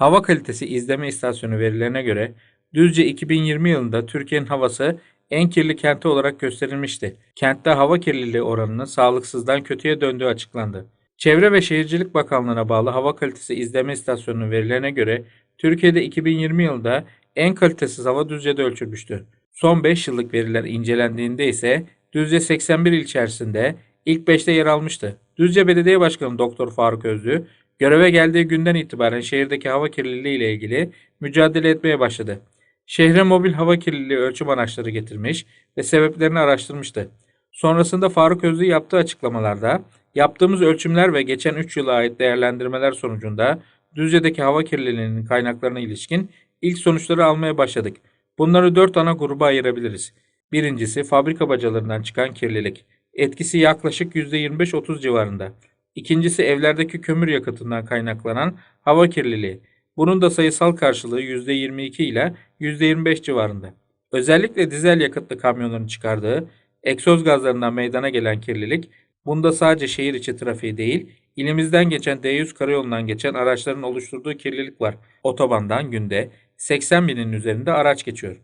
Hava kalitesi izleme istasyonu verilerine göre Düzce 2020 yılında Türkiye'nin havası en kirli kenti olarak gösterilmişti. Kentte hava kirliliği oranının sağlıksızdan kötüye döndüğü açıklandı. Çevre ve Şehircilik Bakanlığı'na bağlı hava kalitesi izleme istasyonunun verilerine göre Türkiye'de 2020 yılında en kalitesiz hava Düzce'de ölçülmüştü. Son 5 yıllık veriler incelendiğinde ise Düzce 81 il içerisinde ilk 5'te yer almıştı. Düzce Belediye Başkanı Doktor Faruk Özlü göreve geldiği günden itibaren şehirdeki hava kirliliği ile ilgili mücadele etmeye başladı. Şehre mobil hava kirliliği ölçüm araçları getirmiş ve sebeplerini araştırmıştı. Sonrasında Faruk Özlü yaptığı açıklamalarda yaptığımız ölçümler ve geçen 3 yıla ait değerlendirmeler sonucunda Düzce'deki hava kirliliğinin kaynaklarına ilişkin ilk sonuçları almaya başladık. Bunları 4 ana gruba ayırabiliriz. Birincisi fabrika bacalarından çıkan kirlilik. Etkisi yaklaşık %25-30 civarında. İkincisi evlerdeki kömür yakıtından kaynaklanan hava kirliliği. Bunun da sayısal karşılığı %22 ile %25 civarında. Özellikle dizel yakıtlı kamyonların çıkardığı egzoz gazlarından meydana gelen kirlilik, bunda sadece şehir içi trafiği değil, ilimizden geçen D100 karayolundan geçen araçların oluşturduğu kirlilik var. Otobandan günde 80 binin üzerinde araç geçiyor.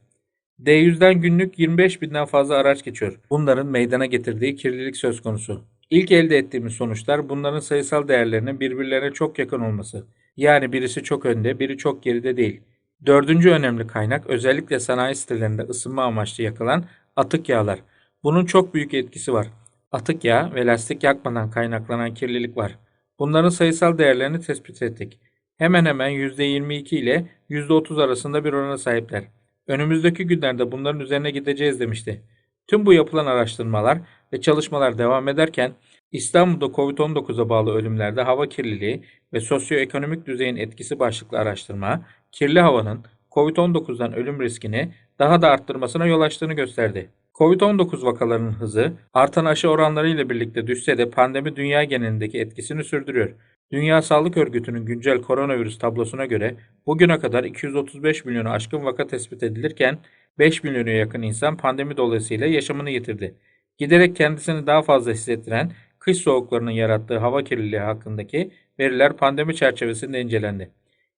D100'den günlük 25 binden fazla araç geçiyor. Bunların meydana getirdiği kirlilik söz konusu. İlk elde ettiğimiz sonuçlar bunların sayısal değerlerinin birbirlerine çok yakın olması. Yani birisi çok önde, biri çok geride değil. Dördüncü önemli kaynak özellikle sanayi sitelerinde ısınma amaçlı yakılan atık yağlar. Bunun çok büyük etkisi var. Atık yağ ve lastik yakmadan kaynaklanan kirlilik var. Bunların sayısal değerlerini tespit ettik. Hemen hemen %22 ile %30 arasında bir orana sahipler. Önümüzdeki günlerde bunların üzerine gideceğiz demişti. Tüm bu yapılan araştırmalar ve çalışmalar devam ederken İstanbul'da Covid-19'a bağlı ölümlerde hava kirliliği ve sosyoekonomik düzeyin etkisi başlıklı araştırma, kirli havanın Covid-19'dan ölüm riskini daha da arttırmasına yol açtığını gösterdi. Covid-19 vakalarının hızı artan aşı oranları ile birlikte düşse de pandemi dünya genelindeki etkisini sürdürüyor. Dünya Sağlık Örgütü'nün güncel koronavirüs tablosuna göre bugüne kadar 235 milyonu aşkın vaka tespit edilirken 5 milyona yakın insan pandemi dolayısıyla yaşamını yitirdi. Giderek kendisini daha fazla hissettiren kış soğuklarının yarattığı hava kirliliği hakkındaki veriler pandemi çerçevesinde incelendi.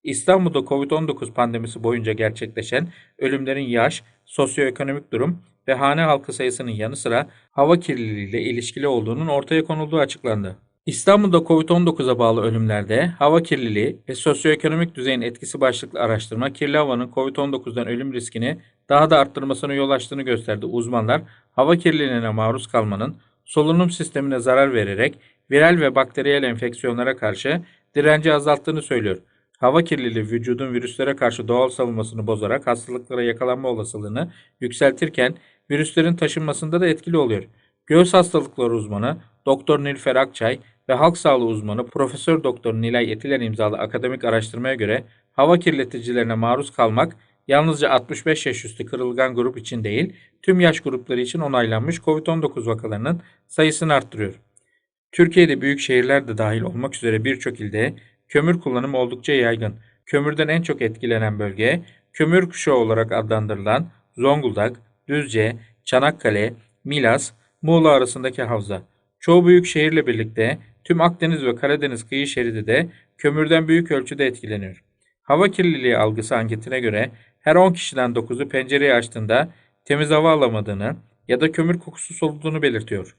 İstanbul'da Covid-19 pandemisi boyunca gerçekleşen ölümlerin yaş, sosyoekonomik durum ve hane halkı sayısının yanı sıra hava kirliliği ilişkili olduğunun ortaya konulduğu açıklandı. İstanbul'da Covid-19'a bağlı ölümlerde hava kirliliği ve sosyoekonomik düzeyin etkisi başlıklı araştırma kirli havanın Covid-19'dan ölüm riskini daha da arttırmasına yol açtığını gösterdi. Uzmanlar hava kirliliğine maruz kalmanın solunum sistemine zarar vererek viral ve bakteriyel enfeksiyonlara karşı direnci azalttığını söylüyor. Hava kirliliği vücudun virüslere karşı doğal savunmasını bozarak hastalıklara yakalanma olasılığını yükseltirken virüslerin taşınmasında da etkili oluyor. Göğüs hastalıkları uzmanı Doktor Nilfer Akçay ve halk sağlığı uzmanı Profesör Doktor Nilay Etiler imzalı akademik araştırmaya göre hava kirleticilerine maruz kalmak yalnızca 65 yaş üstü kırılgan grup için değil, tüm yaş grupları için onaylanmış COVID-19 vakalarının sayısını arttırıyor. Türkiye'de büyük şehirler de dahil olmak üzere birçok ilde kömür kullanımı oldukça yaygın. Kömürden en çok etkilenen bölge, kömür kuşağı olarak adlandırılan Zonguldak, Düzce, Çanakkale, Milas, Muğla arasındaki havza. Çoğu büyük şehirle birlikte tüm Akdeniz ve Karadeniz kıyı şeridi de kömürden büyük ölçüde etkileniyor. Hava kirliliği algısı anketine göre her 10 kişiden 9'u pencereyi açtığında temiz hava alamadığını ya da kömür kokusu soluduğunu belirtiyor.